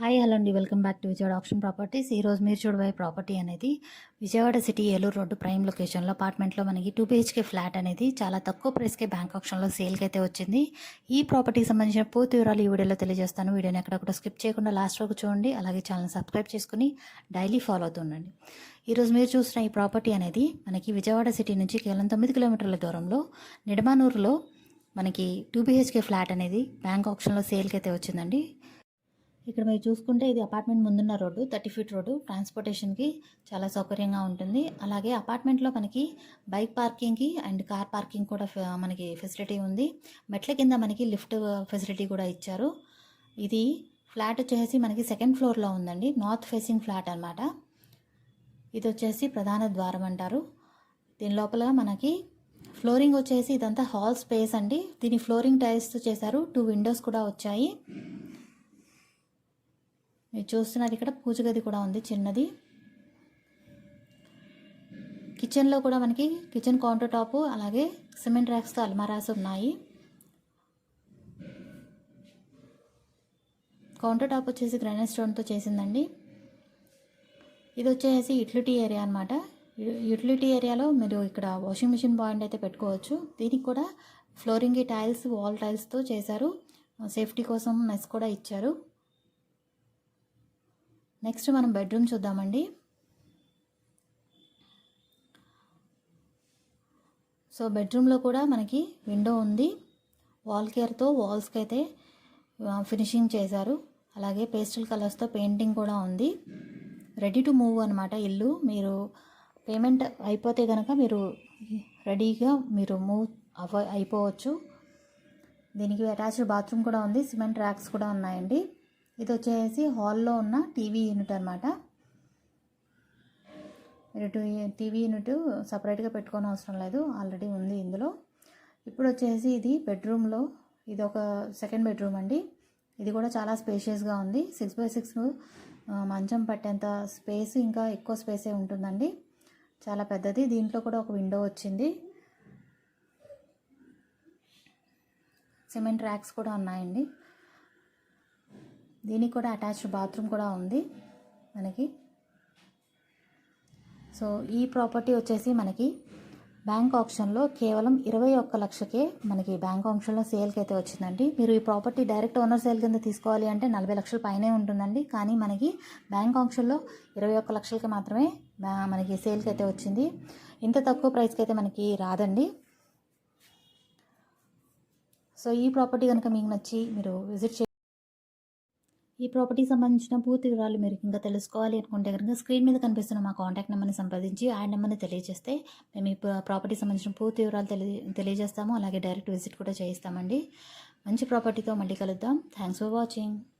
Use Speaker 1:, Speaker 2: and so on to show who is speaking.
Speaker 1: Hi hello అండి. Welcome back to Vijayawada option properties. ఈరోజు మీరు చూడబోయే ప్రాపర్టీ అనేది Vijayawada city Eluru road prime లొకేషన్లో అపార్ట్మెంట్లో మనకి టూ బిహెచ్కే ఫ్లాట్ అనేది చాలా తక్కువ ప్రైస్కే బ్యాంక్ ఆప్షన్లో సేల్కి అయితే వచ్చింది. ఈ ప్రాపర్టీకి సంబంధించిన పూర్తి వివరాలు ఈ వీడియోలో తెలియజేస్తాను. వీడియోని ఎక్కడ కూడా స్కిప్ చేయకుండా లాస్ట్ వరకు చూడండి. అలాగే ఛానల్ సబ్స్క్రైబ్ చేసుకుని డైలీ ఫాలో అవుతుండండి ఈరోజు మీరు చూసిన ఈ ప్రాపర్టీ అనేది మనకి విజయవాడ సిటీ నుంచి కేవలం తొమ్మిది కిలోమీటర్ల దూరంలో నిడమానూరులో మనకి టూ బిహెచ్కే ఫ్లాట్ అనేది బ్యాంక్ ఆప్షన్లో సేల్కి అయితే వచ్చిందండి. ఇక్కడ మీరు చూసుకుంటే ఇది అపార్ట్మెంట్ ముందున్న రోడ్డు థర్టీ ఫీట్ రోడ్డు. ట్రాన్స్పోర్టేషన్కి చాలా సౌకర్యంగా ఉంటుంది. అలాగే అపార్ట్మెంట్లో మనకి బైక్ పార్కింగ్కి అండ్ కార్ పార్కింగ్ కూడా మనకి ఫెసిలిటీ ఉంది. మెట్ల కింద మనకి లిఫ్ట్ ఫెసిలిటీ కూడా ఇచ్చారు. ఇది ఫ్లాట్ వచ్చేసి మనకి సెకండ్ ఫ్లోర్లో ఉందండి. నార్త్ ఫేసింగ్ ఫ్లాట్ అన్నమాట. ఇది వచ్చేసి ప్రధాన ద్వారం అంటారు. దీని లోపల మనకి ఫ్లోరింగ్ వచ్చేసి ఇదంతా హాల్ స్పేస్ అండి. దీని ఫ్లోరింగ్ టైల్స్తో చేశారు. టూ విండోస్ కూడా వచ్చాయి. మీరు చూస్తున్నది ఇక్కడ పూజ గది కూడా ఉంది చిన్నది. కిచెన్లో కూడా మనకి కిచెన్ కౌంటర్ టాప్ అలాగే సిమెంట్ ర్యాక్స్తో అల్మారాస్ ఉన్నాయి. కౌంటర్ టాప్ వచ్చేసి గ్రానైట్ స్టోన్తో చేసిందండి. ఇది వచ్చేసి యూటిలిటీ ఏరియా అనమాట యూటిలిటీ ఏరియాలో మీరు ఇక్కడ వాషింగ్ మిషన్ పాయింట్ అయితే పెట్టుకోవచ్చు. దీనికి కూడా ఫ్లోరింగ్ టైల్స్ వాల్ టైల్స్తో చేశారు. సేఫ్టీ కోసం మెస్ కూడా ఇచ్చారు. నెక్స్ట్ మనం బెడ్రూమ్ చూద్దామండి. సో బెడ్రూమ్లో కూడా మనకి విండో ఉంది. వాల్ కేర్తో వాల్స్కి అయితే ఫినిషింగ్ చేశారు. అలాగే పేస్టల్ కలర్స్తో పెయింటింగ్ కూడా ఉంది. రెడీ టు మూవ్ అనమాట ఇల్లు. మీరు పేమెంట్ అయిపోతే కనుక మీరు రెడీగా మీరు మూవ్ అవ అయిపోవచ్చు. దీనికి అటాచ్డ్ బాత్రూమ్ కూడా ఉంది. సిమెంట్ ర్యాక్స్ కూడా ఉన్నాయండి. ఇది వచ్చేసి హాల్లో ఉన్న టీవీ యూనిట్ అనమాట మీరు టీవీ యూనిట్ సపరేట్గా పెట్టుకోని అవసరం లేదు. ఆల్రెడీ ఉంది ఇందులో. ఇప్పుడు వచ్చేసి ఇది బెడ్రూమ్లో ఇది ఒక సెకండ్ బెడ్రూమ్ అండి. ఇది కూడా చాలా స్పేషియస్గా ఉంది. సిక్స్ బై సిక్స్ మంచం పట్టేంత స్పేస్ ఇంకా ఎక్కువ స్పేసే ఉంటుందండి. చాలా పెద్దది. దీంట్లో కూడా ఒక విండో వచ్చింది. సిమెంట్ ర్యాక్స్ కూడా ఉన్నాయండి. దీనికి కూడా అటాచ్డ్ బాత్రూమ్ కూడా ఉంది మనకి. సో ఈ ప్రాపర్టీ వచ్చేసి మనకి బ్యాంక్ ఆప్షన్లో కేవలం ఇరవై ఒక్క లక్షకే మనకి బ్యాంక్ ఆప్షన్లో సేల్కి అయితే వచ్చిందండి. మీరు ఈ ప్రాపర్టీ డైరెక్ట్ ఓనర్ సేల్ కింద తీసుకోవాలి అంటే నలభై లక్షల పైనే ఉంటుందండి. కానీ మనకి బ్యాంక్ ఆప్షన్లో ఇరవై ఒక్క లక్షలకి మాత్రమే మనకి సేల్కి అయితే వచ్చింది. ఇంత తక్కువ ప్రైస్కి అయితే మనకి రాదండి. సో ఈ ప్రాపర్టీ కనుక మీకు నచ్చి మీరు విజిట్ చే ఈ ప్రాపర్టీ సంబంధించిన పూర్తి వివరాలు మీరు ఇంకా తెలుసుకోవాలి అనుకుంటే కనుక స్క్రీన్ మీద కనిపిస్తున్న మా కాంటాక్ట్ నెంబర్ని సంప్రదించి ఆ నెంబర్ని తెలియజేస్తే మేము ఈ ప్రాపర్టీ సంబంధించిన పూర్తి వివరాలు తెలియ తెలియజేస్తాము. అలాగే డైరెక్ట్ విజిట్ కూడా చేయిస్తామండి. మంచి ప్రాపర్టీతో మళ్ళీ కలుద్దాం. Thanks for watching